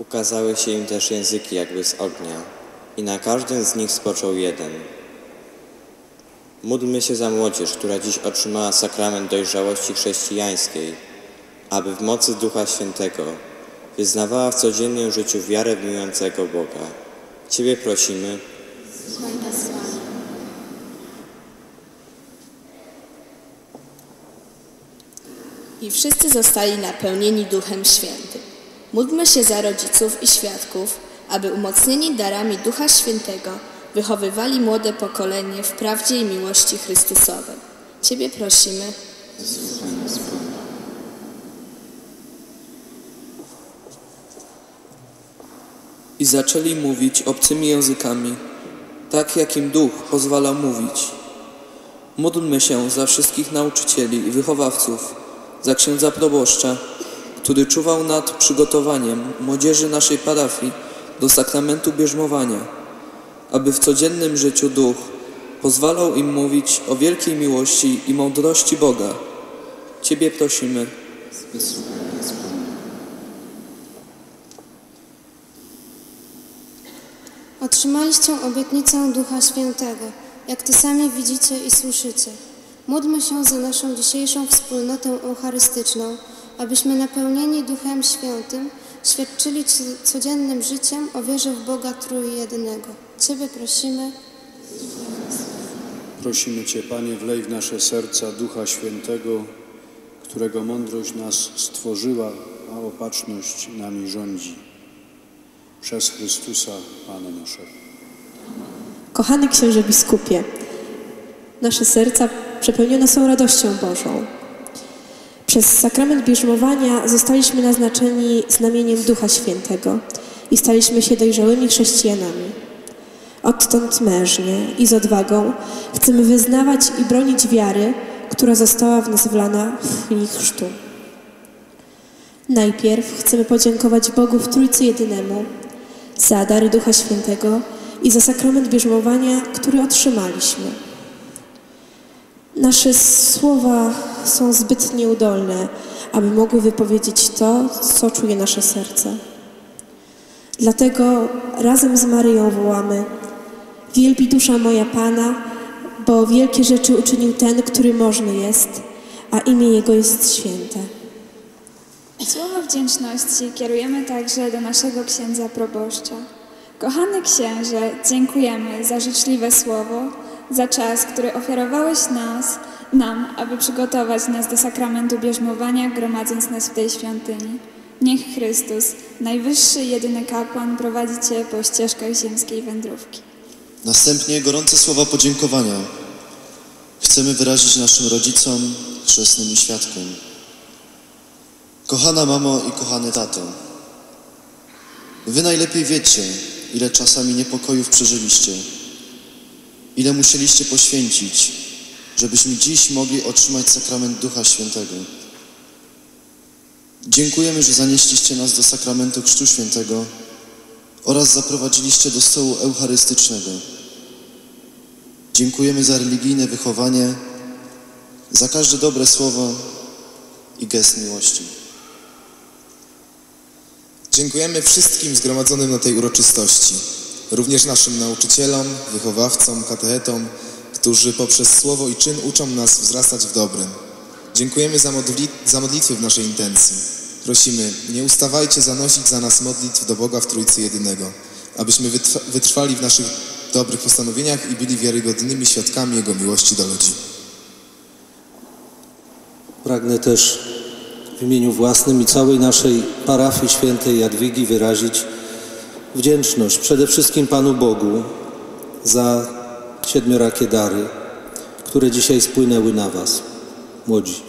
Ukazały się im też języki jakby z ognia i na każdym z nich spoczął jeden. Módlmy się za młodzież, która dziś otrzymała sakrament dojrzałości chrześcijańskiej, aby w mocy Ducha Świętego wyznawała w codziennym życiu wiarę w miłującego Boga. Ciebie prosimy, I wszyscy zostali napełnieni Duchem Świętym. Módlmy się za rodziców i świadków, aby umocnieni darami Ducha Świętego wychowywali młode pokolenie w prawdzie i miłości Chrystusowej. Ciebie prosimy. I zaczęli mówić obcymi językami, tak jak im duch pozwala mówić. Módlmy się za wszystkich nauczycieli i wychowawców, za księdza proboszcza, który czuwał nad przygotowaniem młodzieży naszej parafii do sakramentu bierzmowania, aby w codziennym życiu duch pozwalał im mówić o wielkiej miłości i mądrości Boga. Ciebie prosimy. Otrzymaliście obietnicę Ducha Świętego, jak to sami widzicie i słyszycie. Módlmy się za naszą dzisiejszą wspólnotę eucharystyczną, abyśmy napełnieni Duchem Świętym świadczyli co- codziennym życiem o wierze w Boga Trójjedynego. Ciebie prosimy. Prosimy Cię, Panie, wlej w nasze serca Ducha Świętego, którego mądrość nas stworzyła, a opatrzność nami rządzi. Przez Chrystusa, Pana naszego. Kochany księże biskupie, nasze serca przepełnione są radością Bożą. Przez sakrament bierzmowania zostaliśmy naznaczeni znamieniem Ducha Świętego i staliśmy się dojrzałymi chrześcijanami. Odtąd mężnie i z odwagą chcemy wyznawać i bronić wiary, która została w nas wlana w chwili chrztu. Najpierw chcemy podziękować Bogu w Trójcy Jedynemu za dary Ducha Świętego i za sakrament bierzmowania, który otrzymaliśmy. Nasze słowa są zbyt nieudolne, aby mogły wypowiedzieć to, co czuje nasze serce. Dlatego razem z Maryją wołamy: Wielbi dusza moja Pana, bo wielkie rzeczy uczynił ten, który możny jest, a imię Jego jest święte. Słowo wdzięczności kierujemy także do naszego księdza proboszcza. Kochany księże, dziękujemy za życzliwe słowo, za czas, który ofiarowałeś nas, nam, aby przygotować nas do sakramentu bierzmowania, gromadząc nas w tej świątyni. Niech Chrystus, najwyższy, jedyny kapłan, prowadzi Cię po ścieżkach ziemskiej wędrówki. Następnie gorące słowa podziękowania chcemy wyrazić naszym rodzicom, chrzestnym i świadkom. Kochana mamo i kochany tato, wy najlepiej wiecie, ile czasami niepokojów przeżyliście, ile musieliście poświęcić, żebyśmy dziś mogli otrzymać sakrament Ducha Świętego. Dziękujemy, że zanieśliście nas do sakramentu Chrztu Świętego oraz zaprowadziliście do stołu eucharystycznego. Dziękujemy za religijne wychowanie, za każde dobre słowo i gest miłości. Dziękujemy wszystkim zgromadzonym na tej uroczystości, również naszym nauczycielom, wychowawcom, katechetom, którzy poprzez słowo i czyn uczą nas wzrastać w dobrym. Dziękujemy za, modli za modlitwy w naszej intencji. Prosimy, nie ustawajcie zanosić za nas modlitw do Boga w Trójcy Jedynego, abyśmy wytrwa wytrwali w naszych dobrych postanowieniach i byli wiarygodnymi świadkami Jego miłości do ludzi. Pragnę też w imieniu własnym i całej naszej parafii świętej Jadwigi wyrazić wdzięczność przede wszystkim Panu Bogu za siedmiorakie dary, które dzisiaj spłynęły na Was, młodzi.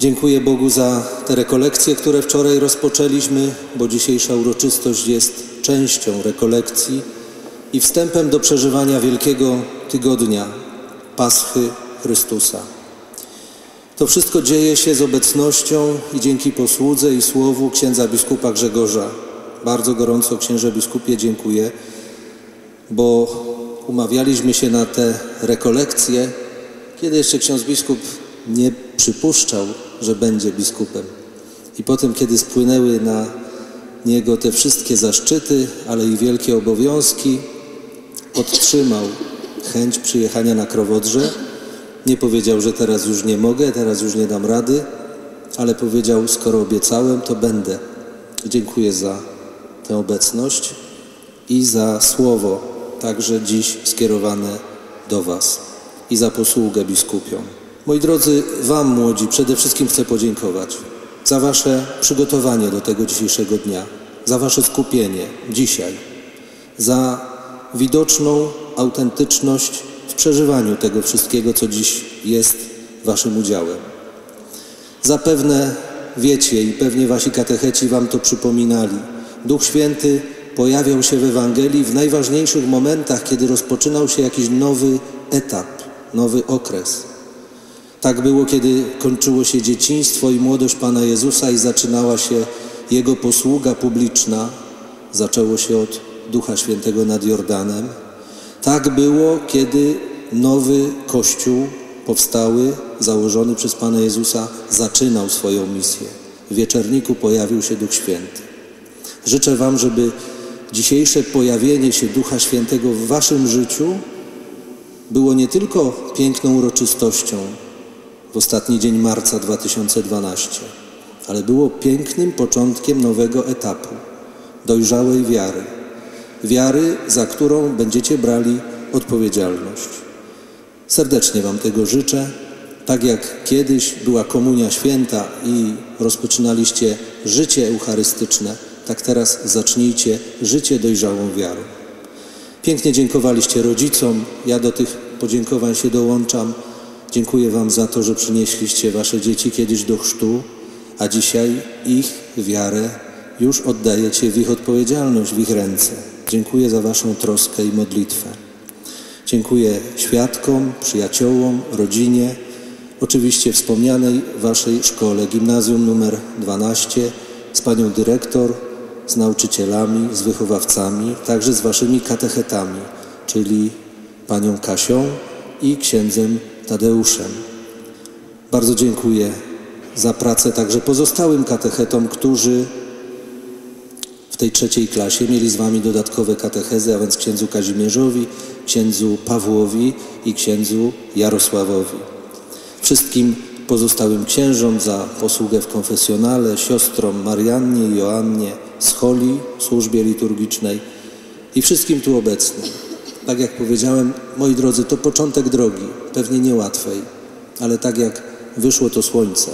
Dziękuję Bogu za te rekolekcje, które wczoraj rozpoczęliśmy, bo dzisiejsza uroczystość jest częścią rekolekcji i wstępem do przeżywania Wielkiego Tygodnia Paschy Chrystusa. To wszystko dzieje się z obecnością i dzięki posłudze i słowu księdza biskupa Grzegorza. Bardzo gorąco księże biskupie dziękuję, bo umawialiśmy się na te rekolekcje, kiedy jeszcze ksiądz biskup nie przypuszczał, że będzie biskupem. I potem, kiedy spłynęły na niego te wszystkie zaszczyty, ale i wielkie obowiązki, podtrzymał chęć przyjechania na Krowodrze. Nie powiedział, że teraz już nie mogę, teraz już nie dam rady, ale powiedział, skoro obiecałem, to będę. Dziękuję za tę obecność i za słowo, także dziś skierowane do Was i za posługę biskupią. Moi drodzy, Wam młodzi przede wszystkim chcę podziękować za Wasze przygotowanie do tego dzisiejszego dnia, za Wasze skupienie dzisiaj, za widoczną autentyczność w przeżywaniu tego wszystkiego, co dziś jest Waszym udziałem. Zapewne wiecie i pewnie Wasi katecheci Wam to przypominali. Duch Święty pojawiał się w Ewangelii w najważniejszych momentach, kiedy rozpoczynał się jakiś nowy etap, nowy okres. Tak było, kiedy kończyło się dzieciństwo i młodość Pana Jezusa i zaczynała się Jego posługa publiczna. Zaczęło się od Ducha Świętego nad Jordanem. Tak było, kiedy nowy Kościół powstały, założony przez Pana Jezusa, zaczynał swoją misję. W wieczerniku pojawił się Duch Święty. Życzę Wam, żeby dzisiejsze pojawienie się Ducha Świętego w Waszym życiu było nie tylko piękną uroczystością w ostatni dzień marca 2012, ale było pięknym początkiem nowego etapu dojrzałej wiary. Wiary, za którą będziecie brali odpowiedzialność. Serdecznie Wam tego życzę. Tak jak kiedyś była komunia święta i rozpoczynaliście życie eucharystyczne, tak teraz zacznijcie życie dojrzałą wiarą. Pięknie dziękowaliście rodzicom, ja do tych podziękowań się dołączam. Dziękuję Wam za to, że przynieśliście Wasze dzieci kiedyś do chrztu, a dzisiaj ich wiarę już oddajecie w ich odpowiedzialność, w ich ręce. Dziękuję za Waszą troskę i modlitwę. Dziękuję świadkom, przyjaciołom, rodzinie, oczywiście wspomnianej Waszej szkole, gimnazjum numer 12, z Panią Dyrektor, z nauczycielami, z wychowawcami, także z Waszymi katechetami, czyli Panią Kasią i księdzem Tadeuszem. Bardzo dziękuję za pracę także pozostałym katechetom, którzy w tej trzeciej klasie mieli z Wami dodatkowe katechezy, a więc księdzu Kazimierzowi, księdzu Pawłowi i księdzu Jarosławowi. Wszystkim pozostałym księżom za posługę w konfesjonale, siostrom Mariannie i Joannie, scholi, służbie liturgicznej i wszystkim tu obecnym. Tak jak powiedziałem, moi drodzy, to początek drogi, pewnie niełatwej, ale tak jak wyszło to słońce,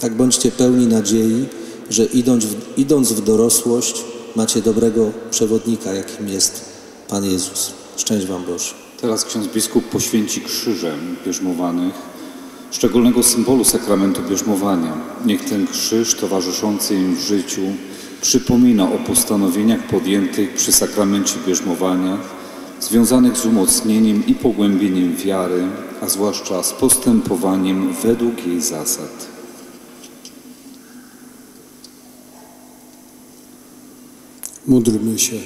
tak bądźcie pełni nadziei, że idąc w, idąc w dorosłość macie dobrego przewodnika, jakim jest Pan Jezus. Szczęść Wam Boże. Teraz ksiądz biskup poświęci krzyżem bierzmowanych, szczególnego symbolu sakramentu bierzmowania. Niech ten krzyż towarzyszący im w życiu przypomina o postanowieniach podjętych przy sakramencie bierzmowania, związanych z umocnieniem i pogłębieniem wiary, a zwłaszcza z postępowaniem według jej zasad. Módlmy się.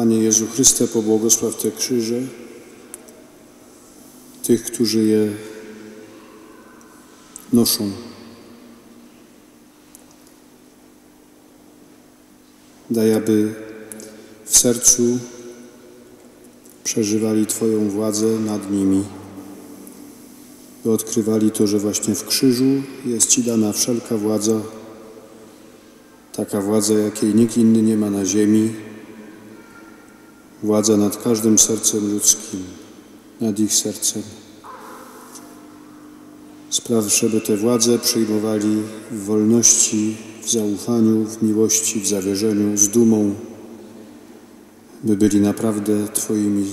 Panie Jezu Chryste, pobłogosław te krzyże, tych, którzy je noszą. Daj, aby w sercu przeżywali Twoją władzę nad nimi, by odkrywali to, że właśnie w krzyżu jest Ci dana wszelka władza, taka władza, jakiej nikt inny nie ma na ziemi, władza nad każdym sercem ludzkim, nad ich sercem. Spraw, żeby tę władzę przyjmowali w wolności, w zaufaniu, w miłości, w zawierzeniu, z dumą, by byli naprawdę Twoimi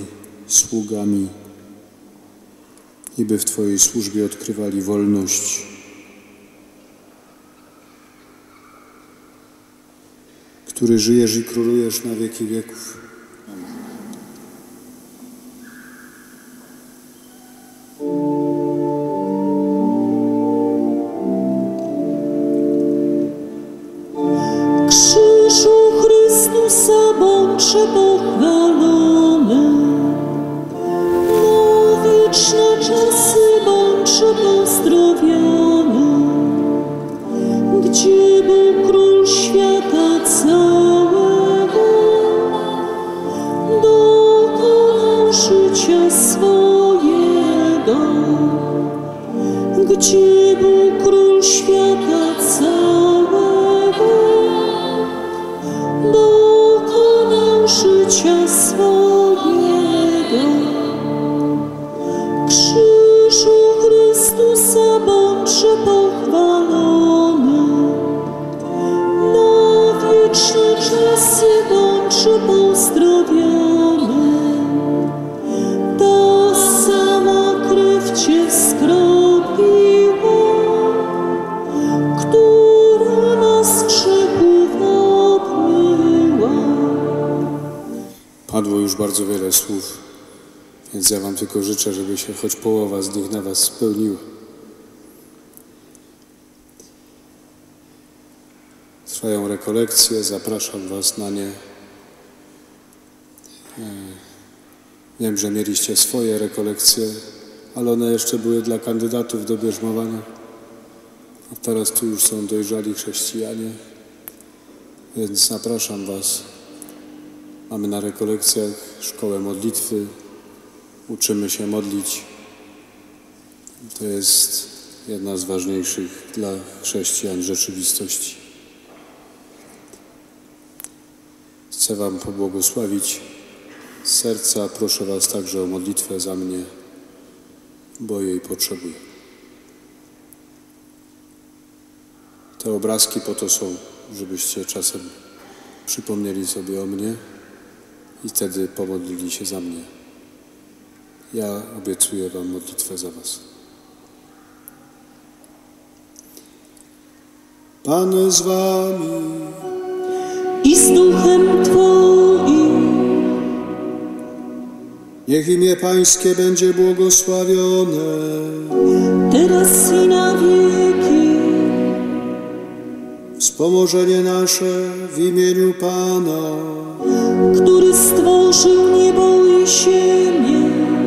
sługami i by w Twojej służbie odkrywali wolność. Który żyjesz i królujesz na wieki wieków. Więc ja Wam tylko życzę, żeby się choć połowa z nich na Was spełniła. Trwają rekolekcje, zapraszam Was na nie. E, Wiem, że mieliście swoje rekolekcje, ale one jeszcze były dla kandydatów do bierzmowania. A teraz tu już są dojrzali chrześcijanie, więc zapraszam Was. Mamy na rekolekcjach szkołę modlitwy, uczymy się modlić. To jest jedna z ważniejszych dla chrześcijan rzeczywistości. Chcę Wam pobłogosławić z serca. Proszę Was także o modlitwę za mnie, bo jej potrzebuję. Te obrazki po to są, żebyście czasem przypomnieli sobie o mnie i wtedy pomodlili się za mnie. Ja obiecuję Wam modlitwę za Was. Pan z Wami. i z duchem Twoim. Niech imię Pańskie będzie błogosławione. teraz i na wieki. Wspomożenie nasze w imieniu Pana. który stworzył niebo i ziemię.